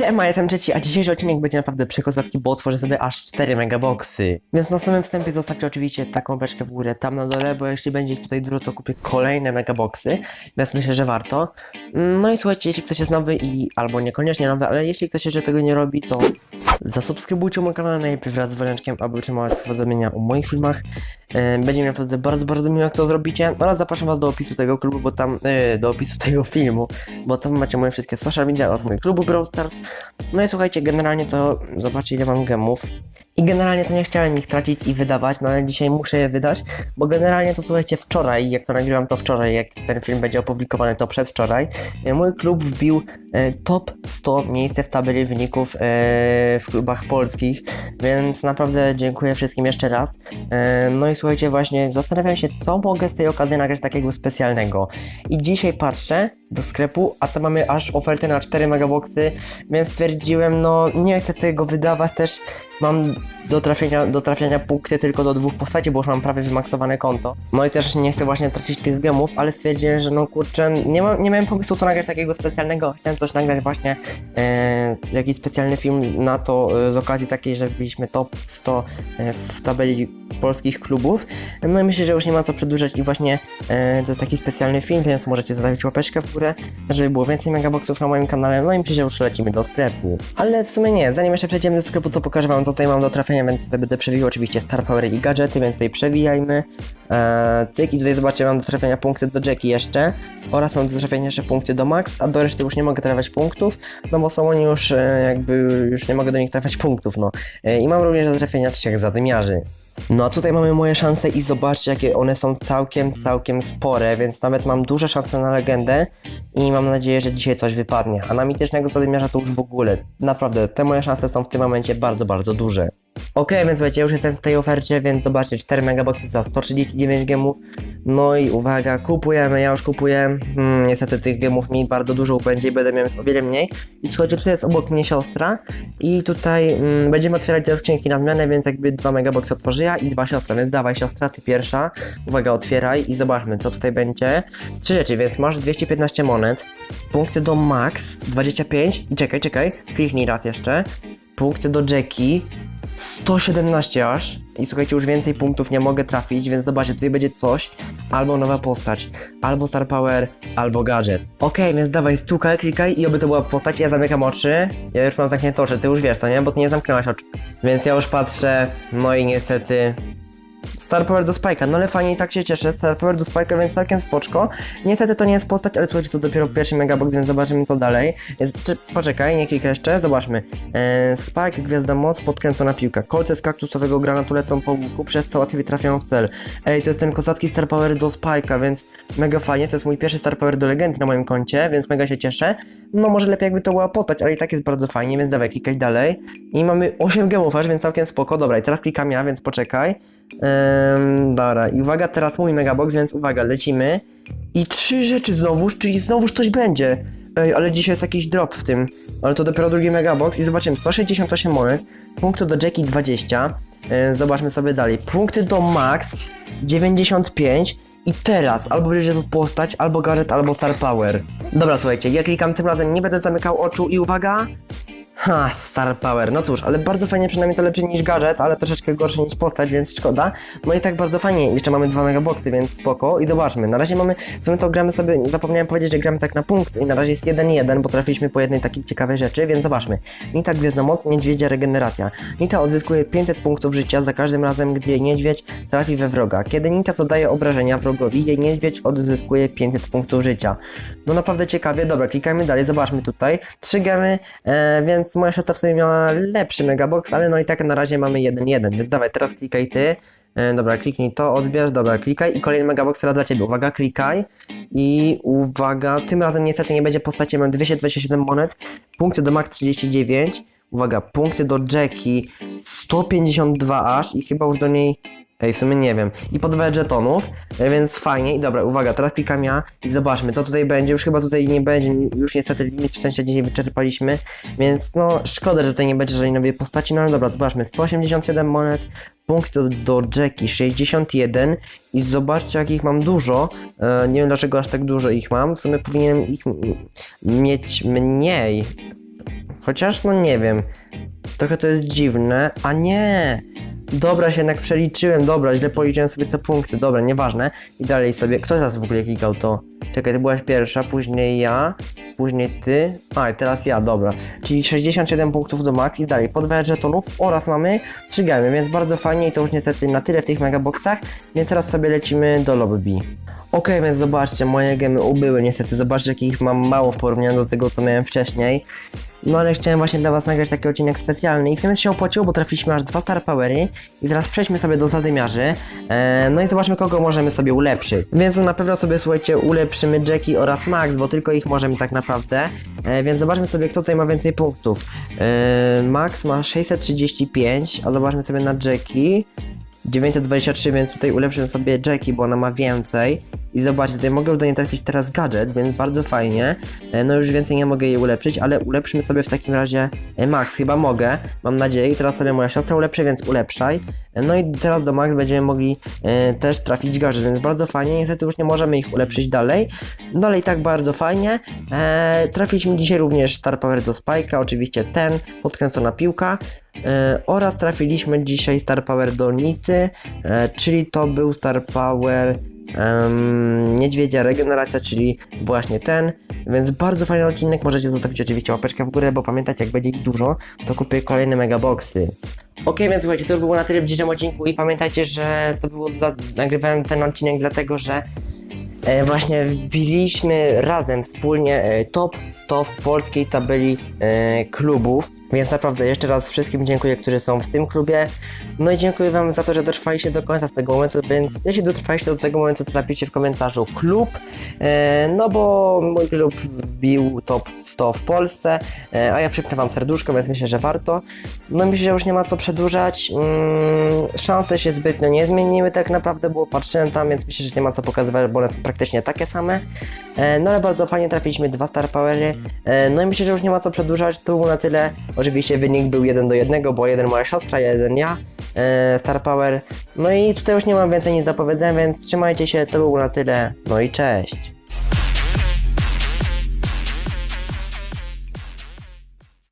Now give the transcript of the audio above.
Siema, jestem trzeci, a dzisiejszy odcinek będzie naprawdę przekozacki, bo otworzę sobie aż 4 megaboxy. Więc na samym wstępie zostawcie oczywiście taką beczkę w górę tam na dole, bo jeśli będzie ich tutaj dużo, to kupię kolejne megaboxy, więc myślę, że warto. No i słuchajcie, jeśli ktoś jest nowy i albo niekoniecznie nowy, ale jeśli ktoś jeszcze tego nie robi, to zasubskrybujcie mój kanał najpierw wraz z dzwoneczkiem, aby otrzymać powiadomienia o moich filmach. Będzie mi naprawdę bardzo, bardzo miło, jak to zrobicie. Oraz zapraszam was do opisu tego klubu, bo tam, e, do opisu tego filmu, bo tam macie moje wszystkie social media oraz mój klubu Brawl Stars. No i słuchajcie, generalnie to zobaczcie ile mam gemów. I generalnie to nie chciałem ich tracić i wydawać, no ale dzisiaj muszę je wydać, bo generalnie to słuchajcie, wczoraj, jak to nagrywam to wczoraj, jak ten film będzie opublikowany to przedwczoraj, e, mój klub wbił e, top 100 miejsce w tabeli wyników e, w klubach polskich, więc naprawdę dziękuję wszystkim jeszcze raz. No i słuchajcie, właśnie zastanawiam się, co mogę z tej okazji nagrać takiego specjalnego. I dzisiaj patrzę do sklepu, a tam mamy aż ofertę na 4 megaboxy, więc stwierdziłem, no nie chcę tego wydawać też. Mam do trafienia, do trafiania punkty tylko do dwóch postaci, bo już mam prawie wymaksowane konto. No i też nie chcę właśnie tracić tych gemów, ale stwierdziłem, że no kurczę, nie, ma, nie miałem pomysłu co nagrać takiego specjalnego. Chciałem coś nagrać właśnie, e, jakiś specjalny film na to e, z okazji takiej, że wbiliśmy top 100 e, w tabeli polskich klubów. No i myślę, że już nie ma co przedłużać i właśnie e, to jest taki specjalny film, więc możecie zostawić łapeczkę w górę, żeby było więcej megaboxów na moim kanale. No i myślę, że już lecimy do sklepu. Ale w sumie nie, zanim jeszcze przejdziemy do sklepu, to pokażę wam co tutaj mam do trafienia, więc tutaj będę przewijał oczywiście Star Power i gadżety, więc tutaj przewijajmy. E, cyk i tutaj zobaczcie, mam do trafienia punkty do Jackie jeszcze oraz mam do trafienia jeszcze punkty do Max, a do reszty już nie mogę trafiać punktów, no bo są oni już e, jakby, już nie mogę do nich trafiać punktów, no. E, I mam również do trafienia trzech zadymiarzy. No a tutaj mamy moje szanse i zobaczcie jakie one są całkiem, całkiem spore, więc nawet mam duże szanse na legendę i mam nadzieję, że dzisiaj coś wypadnie. A na mitycznego zadymiarza to już w ogóle. Naprawdę, te moje szanse są w tym momencie bardzo, bardzo duże. Okej, więc słuchajcie, już jestem w tej ofercie, więc zobaczcie, 4 megaboxy za 139 gemów. No i uwaga, kupujemy, ja już kupuję. Hmm, niestety tych gemów mi bardzo dużo będzie i będę miał o wiele mniej. I słuchajcie, tutaj jest obok mnie siostra i tutaj mm, będziemy otwierać te skrzynki na zmianę, więc jakby 2 megaboxy otworzę ja i dwa siostra, więc dawaj siostra, ty pierwsza. Uwaga, otwieraj i zobaczmy, co tutaj będzie. Trzy rzeczy, więc masz 215 monet, punkty do max 25 i czekaj, czekaj, kliknij raz jeszcze. Punkty do Jackie 117 aż. I słuchajcie, już więcej punktów nie mogę trafić, więc zobaczcie, tutaj będzie coś, albo nowa postać, albo Star Power, albo gadżet. Okej, więc dawaj, stukaj, klikaj i oby to była postać, ja zamykam oczy. Ja już mam zamknięte oczy, ty już wiesz to, nie? Bo ty nie zamknęłaś oczu. Więc ja już patrzę, no i niestety... Star Power do Spike'a, no ale fajnie i tak się cieszę, Star Power do Spike'a, więc całkiem spoczko. Niestety to nie jest postać, ale słuchajcie, to dopiero pierwszy megabox, więc zobaczymy co dalej. Jest, czy, poczekaj, nie klikaj jeszcze, zobaczmy. E, Spike, Gwiazda Moc, podkręcona piłka. Kolce z kaktusowego granatu lecą po łuku, przez co łatwiej trafiają w cel. Ej, to jest ten kozacki Star Power do Spike'a, więc mega fajnie, to jest mój pierwszy Star Power do Legendy na moim koncie, więc mega się cieszę. No może lepiej jakby to była postać, ale i tak jest bardzo fajnie, więc dawaj, klikaj dalej. I mamy 8 gemów aż, więc całkiem spoko. Dobra, i teraz klikam ja, więc poczekaj. Dobra, i uwaga, teraz mój megabox, więc uwaga, lecimy. I trzy rzeczy znowuż, czyli znowuż coś będzie. Ej, ale dzisiaj jest jakiś drop w tym. Ale to dopiero drugi megabox i zobaczymy. 168 monet, punkty do Jackie 20. E, zobaczmy sobie dalej. Punkty do Max 95. I teraz albo będzie to postać, albo gadżet, albo Star Power. Dobra, słuchajcie, ja klikam tym razem, nie będę zamykał oczu i uwaga, Ha, Star Power. No cóż, ale bardzo fajnie, przynajmniej to lepsze niż gadżet, ale troszeczkę gorsze niż postać, więc szkoda. No i tak bardzo fajnie. Jeszcze mamy dwa megaboxy, więc spoko. I zobaczmy. Na razie mamy, co my to gramy sobie, zapomniałem powiedzieć, że gramy tak na punkt i na razie jest 1-1, bo trafiliśmy po jednej takiej ciekawej rzeczy, więc zobaczmy. Nita Gwiezdnomoc, Niedźwiedzia Regeneracja. Nita odzyskuje 500 punktów życia za każdym razem, gdy niedźwiedź trafi we wroga. Kiedy Nita zadaje obrażenia wrogowi, jej niedźwiedź odzyskuje 500 punktów życia. No naprawdę ciekawie. Dobra, klikajmy dalej, zobaczmy tutaj. Trzy gemy, e, więc moja szata w sobie miała lepszy megabox, ale no i tak na razie mamy 1-1, więc dawaj, teraz klikaj ty. E, dobra, kliknij to, odbierz, dobra, klikaj. I kolejny megabox teraz dla ciebie. Uwaga, klikaj. I uwaga, tym razem niestety nie będzie postaci, mam 227 monet, punkty do max 39, uwaga, punkty do Jackie 152 aż i chyba już do niej Ej, w sumie nie wiem. I po żetonów, e, więc fajnie. I dobra, uwaga, teraz klikam ja i zobaczmy, co tutaj będzie. Już chyba tutaj nie będzie, już niestety limit szczęścia dzisiaj wyczerpaliśmy, więc no szkoda, że tutaj nie będzie żadnej nowej postaci, no ale dobra, zobaczmy. 187 monet, punkt do, do Jackie 61 i zobaczcie jakich mam dużo. E, nie wiem dlaczego aż tak dużo ich mam. W sumie powinienem ich mieć mniej. Chociaż, no nie wiem. Trochę to jest dziwne. A nie! Dobra, się jednak przeliczyłem, dobra, źle policzyłem sobie te punkty, dobra, nieważne. I dalej sobie, kto z nas w ogóle klikał to? Czekaj, ty byłaś pierwsza, później ja, później ty, a i teraz ja, dobra. Czyli 67 punktów do max i dalej, podwajacz żetonów oraz mamy 3 gemy, więc bardzo fajnie i to już niestety na tyle w tych megaboxach, więc teraz sobie lecimy do lobby. Okej, więc zobaczcie, moje gemy ubyły niestety, zobaczcie jakich mam mało w porównaniu do tego co miałem wcześniej. No ale chciałem właśnie dla was nagrać taki odcinek specjalny i w sumie się opłaciło, bo trafiliśmy aż dwa Star Powery i teraz przejdźmy sobie do zadymiarzy, e, no i zobaczmy kogo możemy sobie ulepszyć. Więc na pewno sobie słuchajcie ulepszymy Jackie oraz Max, bo tylko ich możemy tak naprawdę, e, więc zobaczmy sobie kto tutaj ma więcej punktów. E, Max ma 635, a zobaczmy sobie na Jackie. 923, więc tutaj ulepszę sobie Jackie, bo ona ma więcej. I zobaczcie, tutaj mogę do niej trafić teraz gadżet, więc bardzo fajnie. E, No już więcej nie mogę jej ulepszyć, ale ulepszymy sobie w takim razie e, Max, chyba mogę, mam nadzieję. I teraz sobie moja siostra ulepszy, więc ulepszaj. E, No i teraz do Max będziemy mogli też trafić gadżet, więc bardzo fajnie. Niestety już nie możemy ich ulepszyć dalej. No ale i tak bardzo fajnie. Trafiliśmy dzisiaj również Star Power do Spike'a, oczywiście ten, podkręcona piłka. Oraz trafiliśmy dzisiaj Star Power do Nity, czyli to był Star Power em, Niedźwiedzia Regeneracja, czyli właśnie ten, więc bardzo fajny odcinek, możecie zostawić oczywiście łapeczkę w górę, bo pamiętajcie, jak będzie ich dużo, to kupię kolejne megaboxy. Okej, więc słuchajcie, to już było na tyle w dzisiejszym odcinku i pamiętajcie, że to było, za... nagrywałem ten odcinek dlatego, że e, właśnie wbiliśmy razem wspólnie e, top 100 w polskiej tabeli e, klubów. Więc naprawdę jeszcze raz wszystkim dziękuję, którzy są w tym klubie. No i dziękuję wam za to, że dotrwaliście do końca tego momentu, więc jeśli dotrwaliście do tego momentu, to napiszcie w komentarzu klub, e, no bo mój klub wbił top 100 w Polsce, e, a ja przypnę wam serduszko, więc myślę, że warto. No myślę, że już nie ma co przedłużać. Mm, szanse się zbytnio nie zmieniły tak naprawdę, bo patrzyłem tam, więc myślę, że nie ma co pokazywać, bo one są praktycznie takie same. E, no ale bardzo fajnie trafiliśmy dwa Star Powery. No i myślę, że już nie ma co przedłużać, to było na tyle. Oczywiście wynik był 1 do 1, bo jeden moja siostra, jeden ja, e, Star Power. No i tutaj już nie mam więcej nic do powiedzenia, więc trzymajcie się, to było na tyle. No i cześć.